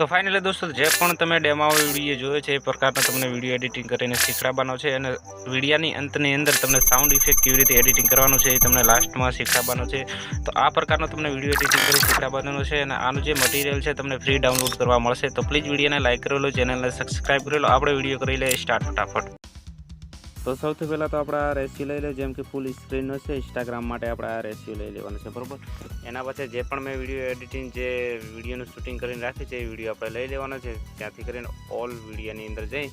તો ફાઇનલી દોસ્તો, જે પણ તમે ડેમાઓ વીડિયો જોયો છે, એ પ્રકારનો તમને વીડિયો એડિટિંગ કરીને શીખડાવવાનો છે અને વિડીયાની અંતની અંદર તમને સાઉન્ડ ઇફેક્ટ કેવી રીતે એડિટિંગ કરવાનું છે એ તમને લાસ્ટમાં શીખડાવવાનો છે. તો આ પ્રકારનો તમને વીડિયો એડિટિંગ કરી શીખડાવવાનો છે અને આનું જે મટીરિયલ છે તમને ફ્રી ડાઉનલોડ કરવા મળશે. તો પ્લીઝ વિડીયોને લાઇક કરેલો ચેનલને સબસ્ક્રાઈબ કરેલો આપણે વીડિયો કરી લઈએ સ્ટાર્ટ ફટાફટ. તો સૌથી પહેલાં તો આપણે આ રેસ્યુ લઈ લઈએ જેમ કે ફૂલ સ્ક્રીનનો છે ઇન્સ્ટાગ્રામ માટે આપણે આ રેસ્યુ લઈ લેવાનું છે, બરાબર? એના પછી જે પણ મેં વીડિયો એડિટિંગ જે વિડીયોનું શૂટિંગ કરીને રાખી છે, એ વીડિયો આપણે લઈ લેવાનો છે. ત્યાંથી કરીને ઓલ વિડીયોની અંદર જઈ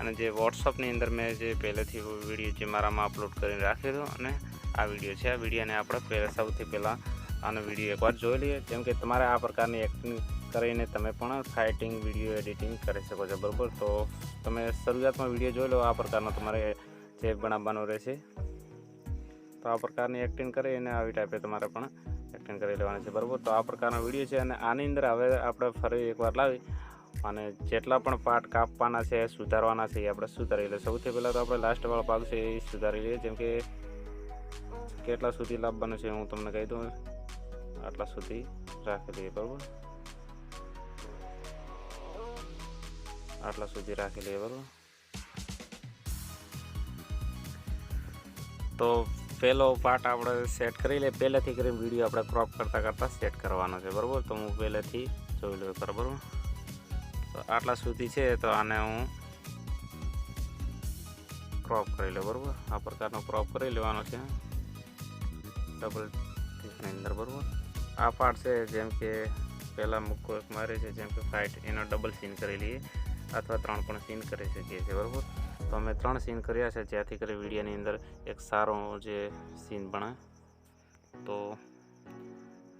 અને જે વોટ્સઅપની અંદર મેં જે પહેલેથી વીડિયો જે મારામાં અપલોડ કરીને રાખ્યો હતો અને આ વીડિયો છે. આ વિડીયોને આપણે પહેલાં સૌથી પહેલાં આનો વીડિયો એકવાર જોઈ લઈએ. જેમ કે તમારે આ પ્રકારની એક્ટિંગ કરીને તમે પણ ફાઇટિંગ વીડિયો એડિટિંગ કરી શકો છો, બરાબર? તો તમે શરૂઆતમાં વીડિયો જોઈ લો, આ પ્રકારનો તમારે જે બનાવવાનો રહેશે. તો આ પ્રકારની એક્ટિંગ કરી અને આવી ટાઈપે તમારે પણ એક્ટિંગ કરી લેવાની છે. બરાબર? તો આ પ્રકારનો વીડિયો છે અને આની અંદર હવે આપણે ફરી એકવાર લાવી અને જેટલા પણ પાર્ટ કાપવાના છે, સુધારવાના છે એ આપણે સુધારી લઈએ. સૌથી પહેલાં તો આપણે લાસ્ટવાળો ભાગ છે એ સુધારી લઈએ. જેમ કે કેટલા સુધી લાવવાનું છે હું તમને કહી દઉં. આટલા સુધી રાખી લઈએ બરાબર? આટલા સુધી રાખી લઈએ, બરાબર? તો પહેલો પાર્ટ આપણે સેટ કરી લઈએ. પહેલેથી કરીને વીડિયો આપણે ક્રોપ કરતાં કરતાં સેટ કરવાનો છે, બરાબર? તો હું પહેલેથી જોઈ લઉં બરાબર? તો આટલા સુધી છે, તો આને હું ક્રોપ કરી લઉં, બરાબર? આ પ્રકારનો ક્રોપ કરી લેવાનો છે. ડબલ ટીકની અંદર બરાબર? આ પાર્ટ છે, જેમ કે પહેલાં મૂકો એક મારે છે, જેમ કે ફાઇટ એનો ડબલ સીન કરી લઈએ, અથવા ત્રણ પણ સીન કરી શકીએ છીએ, બરાબર? તો અમે ત્રણ સીન કર્યા છે જ્યાંથી કરી વિડીયોની અંદર એક સારો જે સીન બને. તો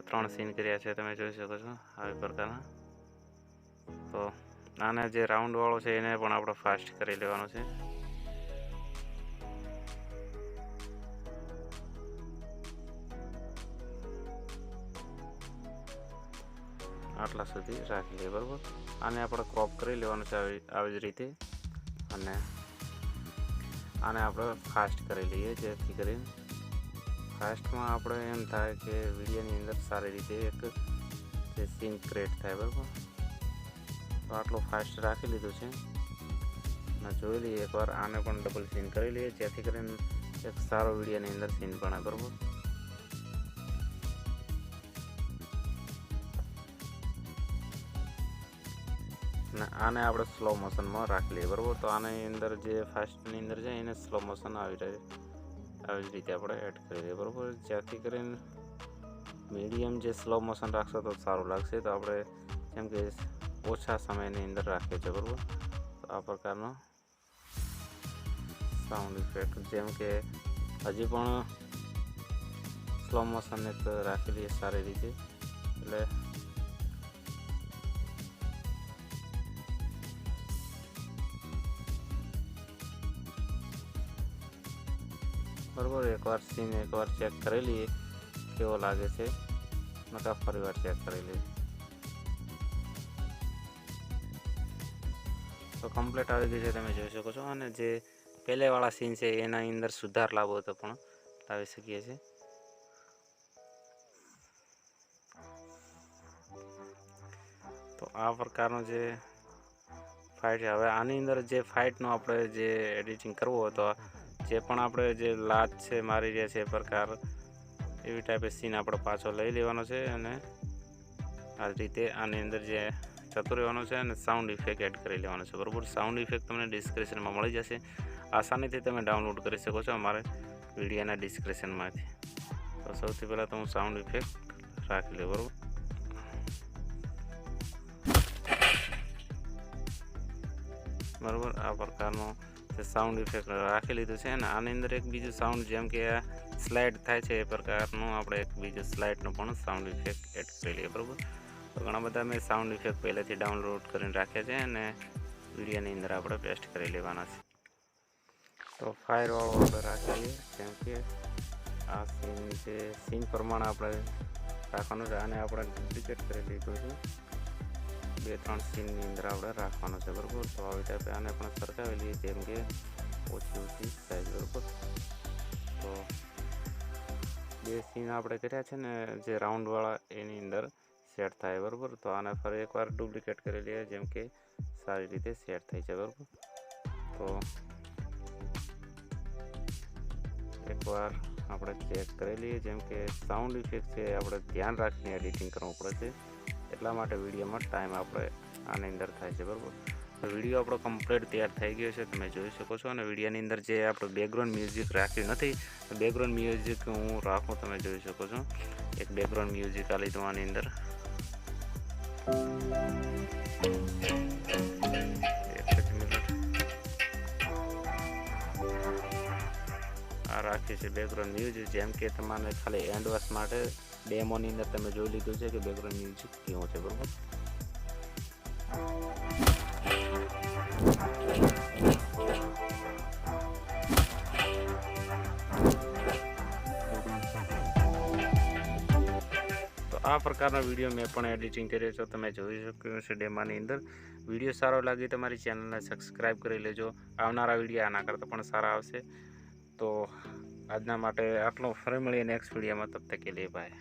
ત્રણ સીન કર્યા છે, તમે જોઈ શકો છો આવી પ્રકારના. તો આને જે રાઉન્ડવાળો છે, એને પણ આપણે ફાસ્ટ કરી લેવાનો છે. આટલા સુધી રાખી લઈએ બરાબર? આને આપણે ક્રોપ કરી લેવાનું છે આવી આવી જ રીતે. અને આને આપણે ફાસ્ટ કરી લઈએ, જેથી કરીને ફાસ્ટમાં આપણે એમ થાય કે વિડીયોની અંદર સારી રીતે એક જે સીન ક્રિએટ થાય, બરાબર? તો આટલું ફાસ્ટ રાખી લીધું છે. અને જોઈ લઈએ એકવાર આને પણ ડબલ સીન કરી લઈએ, જેથી કરીને એક સારો વિડીયોની અંદર સીન પણ બરાબર? આને આપણે સ્લો મોશનમાં રાખી લઈએ, બરાબર? તો આની અંદર જે ફાસ્ટની અંદર છે એને સ્લો મોશન આવી રહે. આવી જ રીતે આપણે એડ કરી દઈએ, બરાબર? જ્યાંથી કરીને મીડિયમ જે સ્લો મોશન રાખશો તો સારું લાગશે. તો આપણે જેમ કે ઓછા સમયની અંદર રાખીએ છીએ, બરાબર? તો આ પ્રકારનો સાઉન્ડ ઇફેક્ટ જેમ કે હજી પણ સ્લો મોશનને તો રાખી લઈએ સારી રીતે. એટલે બરાબર, એકવાર સીમ એકવાર ચેક કરી લઈએ, કેવો લાગે છે. નકા ફરી વાર ચેક કરી લઈએ. તો કમ્પ્લીટ આવી ગઈ છે, તમે જોઈ શકો છો. અને જે પહેલેવાળા સીન છે, એના અંદર સુધાર લાવવો તો પણ લાવી શકીએ છીએ. તો આ પ્રકારનો જે ફાઇટ છે. હવે આની અંદર જે ફાઇટનો આપણે જે એડિટિંગ કરવું હોય તો જે પણ આપણે જે લાત છે, મારી રહ્યા છે એ પ્રકાર, એવી ટાઈપે સીન આપણે પાછો લઈ લેવાનો છે અને આ રીતે આની અંદર જે જતો રહેવાનો છે અને સાઉન્ડ ઇફેક્ટ એડ કરી લેવાનો છે. બરાબર? સાઉન્ડ ઇફેક્ટ તમને ડિસ્ક્રિપ્શનમાં મળી જશે. આસાનીથી તમે ડાઉનલોડ કરી શકો છો અમારે વિડીયોના ડિસ્ક્રિપ્શનમાંથી તો સૌથી પહેલાં તો હું સાઉન્ડ ઇફેક્ટ રાખી લઉં, બરાબર? બરાબર? આ પ્રકારનો સાઉન્ડ ઇફેક્ટ રાખી લીધું છે અને આની અંદર એક બીજું સાઉન્ડ જેમ કે આ સ્લાઇડ થાય છે એ પ્રકારનું આપણે એક બીજું સ્લાઇડનું પણ સાઉન્ડ ઇફેક્ટ એડ કરી લઈએ બરાબર? તો ઘણા બધા મેં સાઉન્ડ ઇફેક્ટ પહેલેથી ડાઉનલોડ કરીને રાખ્યા છે અને વિડીયોની અંદર આપણે પેસ્ટ કરી લેવાના છે. તો ફાયરવાળો આપણે રાખી લઈએ જેમ કે આ સીન જે સીન પ્રમાણે આપણે રાખવાનું છે. આને આપણે ડુપ્લિકેટ કરી લીધું છે. બે ત્રણ સીનની અંદર આપણે રાખવાનો છે, બરાબર? તો આવી ટાઈપે આને પણ સરકાવી લઈએ જેમ કે ઓછી ઓછી સાઈઝ બરાબર? તો બે સીન આપણે કર્યા છે ને, જે રાઉન્ડવાળા એની અંદર સેટ થાય, બરાબર? તો આને ફરી એકવાર ડુપ્લિકેટ કરી લઈએ, જેમ કે સારી રીતે સેટ થઈ જાય, બરાબર? તો એકવાર આપણે ચેક કરી લઈએ, જેમ કે સાઉન્ડ ઇફેક્ટ છે આપણે ધ્યાન રાખીને એડિટિંગ કરવું પડે છે. એટલા માટે વિડીયોમાં ટાઈમ આપણે આની અંદર થાય છે, બરાબર? વીડિયો આપણો કમ્પ્લીટ તૈયાર થઈ ગયો છે, તમે જોઈ શકો છો. અને વિડીયોની અંદર જે આપણે બેકગ્રાઉન્ડ મ્યુઝિક રાખ્યું નથી બેકગ્રાઉન્ડ મ્યુઝિક હું રાખું, તમે જોઈ શકો છો. એક બેકગ્રાઉન્ડ મ્યુઝિક આ લીધું આની અંદર. એક મિનિટ આ રાખીએ બેકગ્રાઉન્ડ મ્યુઝિક જેમ કે તમારે ખાલી એન્ડ વર્ષ માટે ડેમોની અંદર તમે જોઈ લીધું છે કે બેકગ્રાઉન્ડ મ્યુઝિક કેવું છે, બરાબર? આ પ્રકારનો વીડિયો મેં પણ એડિટિંગ કર્યો છે. તમે જોઈ શક્યો છે ડેમાની અંદર. વીડિયો સારો લાગે તમારી ચેનલને સબસ્ક્રાઈબ કરી લેજો. આવનારા વીડિયો આના કરતાં પણ સારા આવશે. તો આજના માટે આટલો. ફરી મળીએ નેક્સ્ટ વિડીયોમાં તબ તક લે બાય